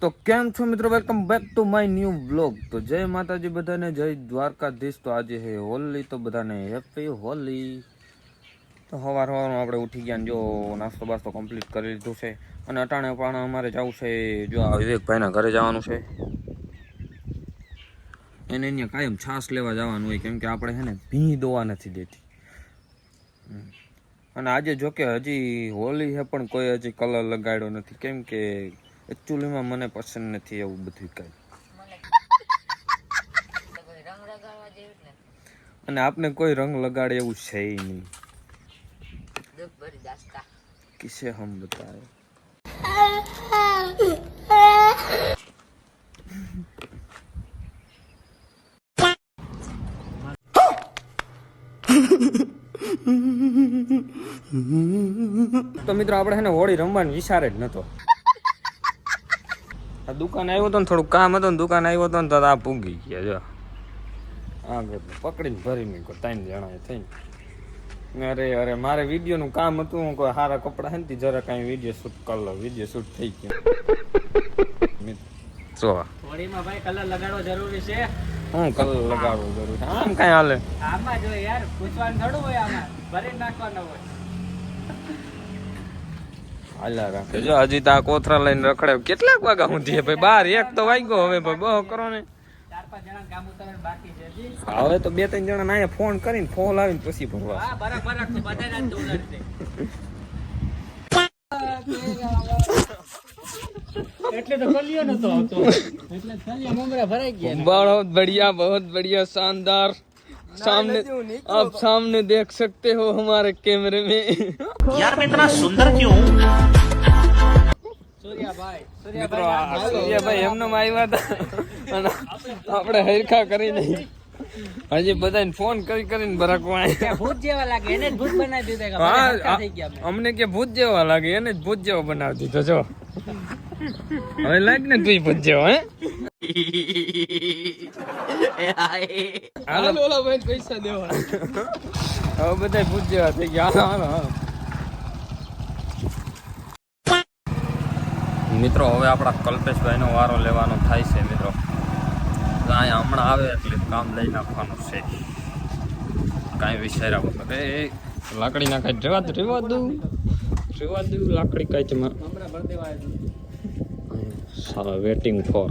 તો કેમ છો મિત્રો? Welcome back to my new blog તો જય માતાજી બધાને, જય દ્વારકાધીશ. તો આજે હે હોલી, તો બધાને હેપી હોલી. તો સવાર સવારમાં આપણે ઉઠી ગયા ને જો નાસ્તો બાસ્તો કમ્પ્લીટ કરી લીધું છે. અને અટાણે પણ અમારે જવું છે, જો આ વિવેકભાઈના ઘરે જવાનું છે. એને અહીંયા કાયમ છાશ લેવા જવાનું હોય, કેમ કે આપણે છે ને ભી દોવા નથી દેતી. અને આજે જોકે હજી હોલી છે પણ કોઈ હજી કલર લગાડ્યો નથી. કેમ કે એકચ્યુઅલીમાં મને પસંદ નથી એવું બધું કાંઈ. અને આપને કોઈ રંગ લગાડે એવું છે નહીં. કિસે હમ બતાવે. તો મિત્રો, આપણે છે ને હોળી રમવાનું વિચારે જ નતો. આ દુકાન આવ્યો તો ને થોડું કામ હતું ને દુકાન આવ્યો તો ને તો આ પૂગી ગયા જો. આ પકડીને ભરી મૂક્યો ત્રણ જણા થઈને. અરે અરે મારે વીડિયો નું કામ હતું હું કોઈ સારા કપડા હે ને જરા કાંઈ વીડિયો શૂટ કરી લો વીડિયો શૂટ થઈ ગયો. જો. હોળીમાં ભાઈ કલર લગાડવો જરૂરી છે? હું કલર લગાડવો જરૂરી છે? આમ કાંઈ હાલે? આમાં જો યાર પૂછવાનું થોડું હોય આમાં ભરી નાખવાનું હોય. હાલા જો હજી તો આ કોથરા લઈને રખડે. કેટલાક વાગા હું દે ભાઈ? બાર એક તો વાગ્યો હવે ભાઈ બહુ કરો ને. હવે તો બે ત્રણ જણા ના ફોન કરીને ફોન લાવીને પછી ભરવા. બહુ બઢિયા બહુ બઢિયા શાનદાર. सामने आप सामने देख सकते हो हमारे कैमरे में यार मैं इतना सुंदर क्यों हूँ સૂર્યાભાઈ મિત્રો આ સૂર્યાભાઈ એમને આવ્યા હતા અને આપણે હરખા કરી નહીં હજી બધાને ફોન કરી કરીને બરાકવા આવ્યા. ભૂત જેવા લાગે એને જ ભૂત બનાવી દીધા કે હા બધા હરખા આ- થઈ ગયા અમે. અમને કે ભૂત જેવા લાગે એને જ ભૂત જેવો બનાવી દીધો જો હવે લાગ ને તું ભૂત જેવો હે હાલો. ઓલા ભાઈ પૈસા દેવા. હવે બધા ભૂત જેવા થઈ ગયા. હાલો હાલો હાલો. મિત્રો હવે આપણા કલ્પેશભાઈનો વારો લેવાનો થાય છે મિત્રો. તો અહીંયા હમણાં આવે એટલે કામ લઈ નાખવાનું છે. કાંઈ વિચાર્યા વગર. એ લાકડી નાખાય રેવા દઉં રેવા દઉં રેવા દઉં લાકડી કાંઈ આવ્યા. સાલા વેટિંગ ફોર.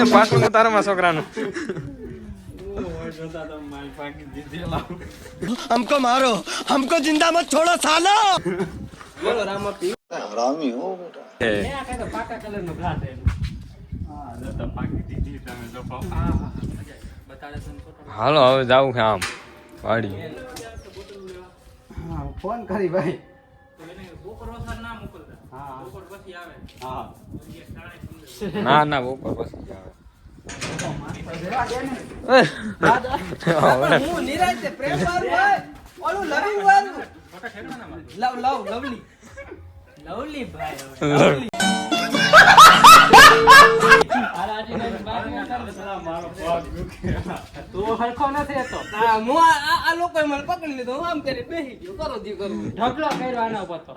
એ પાછળ તારામાં છોકરાનું हमको मारो हमको जिंदा मत छोड़ो सालो એ, મેં આ કાંઈક પાકા કલરનો ગ્લાસ એનો. હા, હા, બતાડે છે ને ફોટો. હાલો હવે જાવું છે આમ વાડી फोन करी भाई તો ના ના બપોર પછી આવે. હું નિરાંતે પ્રેમ ઓલું લવિંગ વાળું લવ લવ લવલી. લવલી ભાઈ હવે. તું હરખો નથી હતો હું આ આ- આ મને પકડી લીધો હું આમ કરી બેસી ગયો કરો દી કરું ઢગલો કર્યો આના ઉપર તો.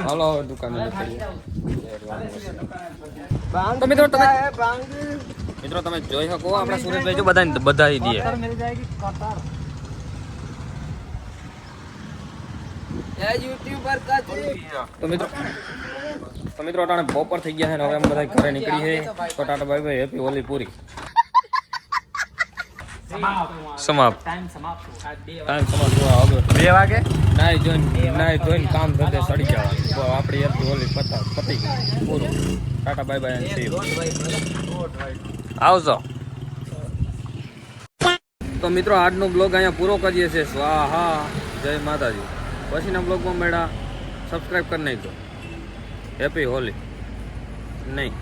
હાલો હવે દુકાને નીકળીએ. બાંગ તો મિત્રો તમે મિત્રો તમે જોઈ શકો આપણા સુરેશભાઈ જો બધાને બધાઈ દે કતાર મિલ જાયગી કતાર. એ યુટ્યુબર કા છે તો મિત્રો તો મિત્રો અટાણે બપોર થઈ ગયા છે ને હવે અમે બધા ઘરે નીકળી છે. તો tata bye bye happy Holi પૂરી. સમાપ્ત. ટાઈમ સમાપ્ત બે ટાઈમ સમાપ્ત થવા આવ્યો. બે વાગે? નાઈ જોઈને નાઈ કામ ધંધે સડી જવાનું આપણી હેપી હોલી પતા પતી ગઈ. પૂરું. Tata bye bye. આવજો. તો મિત્રો આજનો બ્લોગ અહીંયા પૂરો કરીએ છીએ. સ્વાહા. જય માતાજી. પછીના બ્લોગમાં મળ્યા સબસ્ક્રાઈબ કરી નાખજો. હેપી હોલી નહીં.